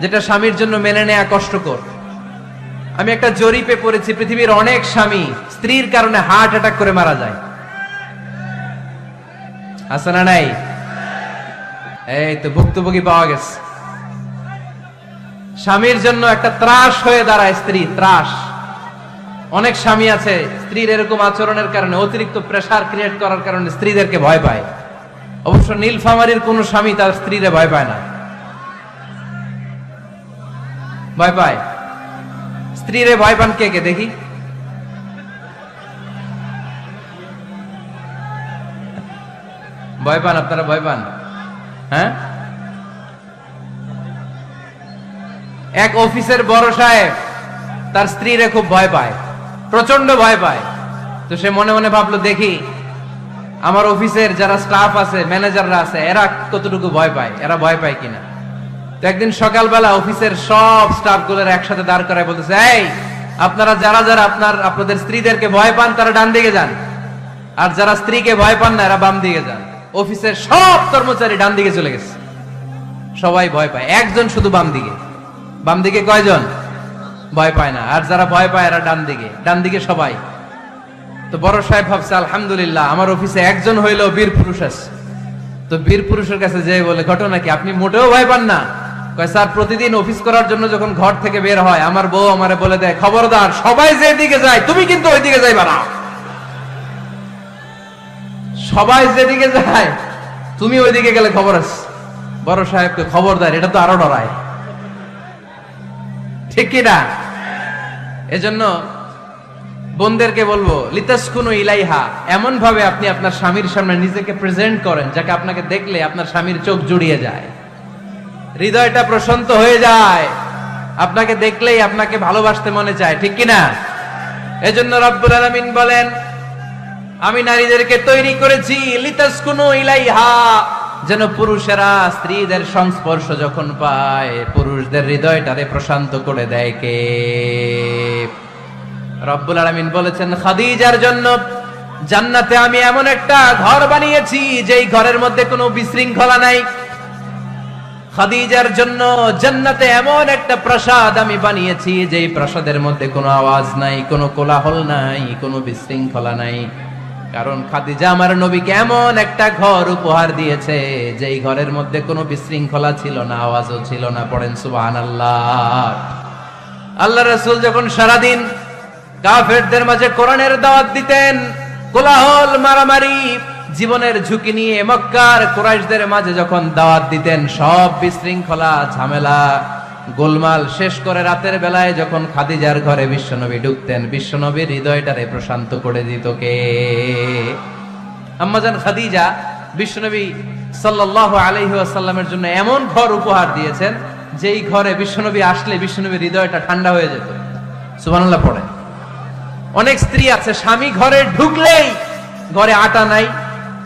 যেটা স্বামীর জন্য মেনে নেয়া কষ্টকর। আমি একটা জরিপে পড়েছি, পৃথিবীর অনেক স্বামী স্ত্রীর কারণে হার্ট অ্যাটাক করে মারা যায়। আছে না নাই? এই তো ভুক্তভোগী পাওয়া গেছে। স্বামীর জন্য একটা ত্রাস হয়ে দাঁড়ায় স্ত্রী, ত্রাস। অনেক স্বামী আছে, স্ত্রীর এরকম আচরণের কারণে, অতিরিক্ত প্রেসার ক্রিয়েট করার কারণে স্ত্রীদেরকে ভয় পায়। অবশ্য নীলফামারির কোন স্বামী তার স্ত্রীরে ভয় পায় না। ভয় পায় স্ত্রীরে ভয় পান কে কে? দেখি। ভয় পান, আপনারা ভয় পান। হ্যাঁ? এক অফিসের বড় সাহেব, তার স্ত্রীরে খুব ভয় পায় প্রচণ্ড ভয় পায়। তো সে মনে মনে ভাবলো, দেখি, আমার অফিসের যারা স্টাফ আছে ম্যানেজাররা আছে, এরা কতটুকু ভয় পায়, এরা ভয় পায় কিনা? একদিন সকালবেলা অফিসের সব স্টাফগুলোর একসাথে দাঁড় করায় বলতেছে, এই, আপনারা যারা যারা আপনার, আপনাদের স্ত্রীদেরকে ভয় পান, তারা ডান দিকে যান। আর যারা স্ত্রীকে ভয় পান না, এরা বাম দিকে যান। অফিসের সব কর্মচারী ডান দিকে চলে গেছে। সবাই ভয় পায়। একজন শুধু বাম দিকে। বাম দিকে কয়জন? ভয় পায় না। আর যারা ভয় পায়, এরা ডান দিকে। ডান দিকে সবাই। তো বড় সাহেব ভাবছে, আলহামদুলিল্লাহ, আমার অফিসে একজন হইলেও বীর পুরুষ আছে। তো বীর পুরুষের কাছে যে বলে, ঘটনা কি? আপনি মোটেও ভয় পান না? স্যার, প্রতিদিন অফিস করার জন্য যখন ঘর থেকে বের হয়, আমার বউ আমারে বলে দেয়, খবরদার, সবাই যে দিকে যায়, তুমি কিন্তু ওইদিকে যাইবা না। সবাই যেদিকে যায়, তুমি ওইদিকে গেলে খবর আছে। বড় সাহেবকে খবরদার, এটা তো আরও ডরায়। ঠিক কিনা এজন্য বোনদেরকে বলব, লিতাসকুনু ইলাইহা এমন ভাবে আপনি আপনার স্বামীর সামনে নিজেকে প্রেজেন্ট করেন, যাকে আপনাকে দেখলে আপনার স্বামীর চোখ জুড়িয়ে যায়। হৃদয়টা প্রশান্ত হয়ে যায়। আপনাকে দেখলেই আপনাকে ভালোবাসতে মনে চায়, ঠিক কিনা? এজন্য রব্বুল আলামিন বলেন, আমি নারীদেরকে তৈরি করেছি, লিতাসকুনু ইলাইহা। যেন পুরুষেরা স্ত্রীদের সংস্পর্শ যখন পায়, পুরুষদের হৃদয়টারে প্রশান্ত করে দেয় কে? রব্বুল আলামিন বলেছেন, খাদিজার জন্য জান্নাতে আমি এমন একটা ঘর বানিয়েছি, যেই ঘরের মধ্যে কোনো বিশৃঙ্খলা নাই। খাদিজার জন্য জান্নাতে এমন একটা প্রাসাদ আমি বানিয়েছি, যেই প্রাসাদের মধ্যে কোনো আওয়াজ নাই, কোনো কোলাহল নাই, কোনো বিশৃঙ্খলা নাই। কারণ খাদিজা আমার নবীকে এমন একটা ঘর উপহার দিয়েছে, যেই ঘরের মধ্যে কোনো বিশৃঙ্খলা ছিল না, আওয়াজও ছিল না। পড়েন সুবহানাল্লাহ। আল্লাহ রাসূল যখন সারাদিন কাফেরদের মাঝে কোরআনের দাওয়াত দিতেন, কোলাহল, মারামারি জীবনের ঝুঁকি নিয়ে মক্কার কোরাইশদের মাঝে যখন দাওয়াত দিতেন, সব বিশৃঙ্খলা, ঝামেলা, গোলমাল শেষ করে রাতের বেলায় যখন খাদিজার ঘরে বিশ্বনবী ঢুকতেন, বিশ্বনবীর হৃদয়টারে প্রশান্ত করে দিত কে? আম্মাজান খাদিজা বিশ্বনবী সাল্লাল্লাহু আলাইহি ওয়াসাল্লামের জন্য এমন ঘর উপহার দিয়েছেন, যেই ঘরে বিশ্বনবী আসলে বিশ্বনবীর হৃদয়টা ঠান্ডা হয়ে যেত। সুবহানাল্লাহ পড়ে অনেক স্ত্রী আছে, স্বামী ঘরে ঢুকলেই ঘরে আটা নাই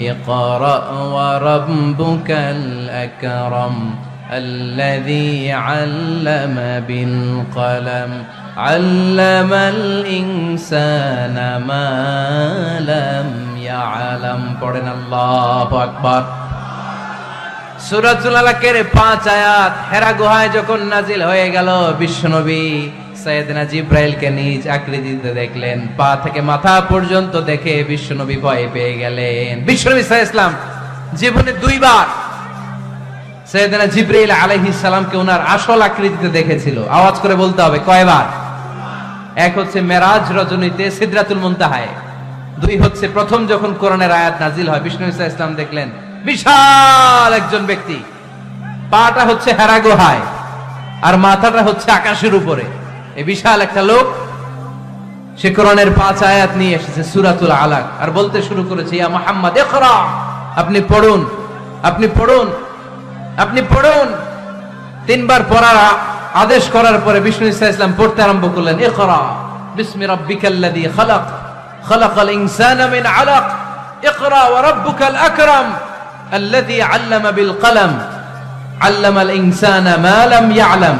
ইকরা ওয়া রাব্বুকাল আকরাম الذي علم بالقلم علم الإنسان ما لم يعلم পড়েন আল্লাহু আকবার সুরাতুল আলাকের পাঁচ আয়াত হেরা গুহায় যখন নাজিল হয়ে গেল বিশ্বনবী সৈয়দনা জিব্রাইলকে নিজ আকৃতিতে দেখলেন। পা থেকে মাথা পর্যন্ত দেখে বিশ্বনবী ভয় পেয়ে গেলেন। বিশ্বনবী ইসলাম জীবনে দুইবার সৈয়দনা জিব্রাইল আলাইহিস সালামকে ওনার আসল আকৃতিতে দেখেছিল। আওয়াজ করে বলতে হবে, কয়বার? এক হচ্ছে মেরাজ রজনীতে সিদরাতুল মুনতাহায়। দুই হচ্ছে প্রথম যখন কোরআনের আয়াত নাজিল হয় বিষ্ণু ইসা ইসলাম দেখলেন, বিশাল একজন ব্যক্তি। পাটা হচ্ছে হেরা গুহায়, আর মাথাটা হচ্ছে আকাশের উপরে। এই বিশাল একটা লোক সে কোরআনের পাঁচ আয়াত নিয়ে এসেছে সুরাতুল আলাক আর বলতে শুরু করেছে ইয়া মুহাম্মদ ইকরা আপনি পড়ুন আপনি পড়ুন আপনি পড়ুন তিনবার পড়ার আ- আদেশ করার পরে বিষ্ণু ইসা ইসলাম পড়তে আরম্ভ করলেন ইকরা বিসমি রাব্বিকাল্লাযী খালাক খালাকাল ইনসানা মিন আলাক ইকরা ওয়া রাব্বুকাল আকরাম الذي علم بالقلم علم الانسان ما لم يعلم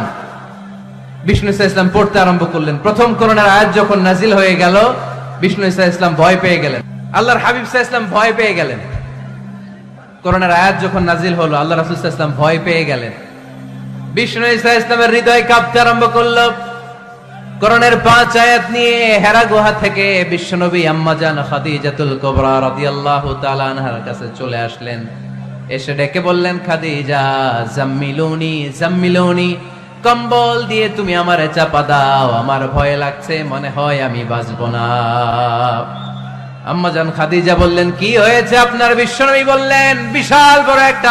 বিষ্ণু ইসা ইসলাম পড়তে আরম্ভ করলেন। প্রথম করোনার আয়াত যখন নাজিল হয়ে গেল, বিষ্ণু ইসা ইসলাম ভয় পেয়ে গেলেন। আল্লাহর হাবিব ইসা ইসলাম ভয় পেয়ে গেলেন। করোনার আয়াত যখন নাজিল হলো, আল্লাহ রাসূল ওয়াসাল্লাম ভয় পেয়ে গেলেন। বিষ্ণু ইসা ইসলামের হৃদয় কাঁপতে আরম্ভ করল। করণের পাঁচ আয়াত নিয়ে হেরা গুহা থেকে বিশ্বনবী আম্মাজান খাদিজাতুল কুবরা রাদিয়াল্লাহু তাআলা আনহার কাছে চলে আসলেন। এসে ডেকে বললেন, খাদিজা, জাম্মিলুনি জাম্মিলুনি। কম্বল দিয়ে তুমি আমার চাপা দাও। আমার ভয় লাগছে, মনে হয় আমি বাঁচব না। আম্মাজান খাদিজা বললেন, কি হয়েছে আপনার বিশ্বনবী বললেন? বিশাল বড় একটা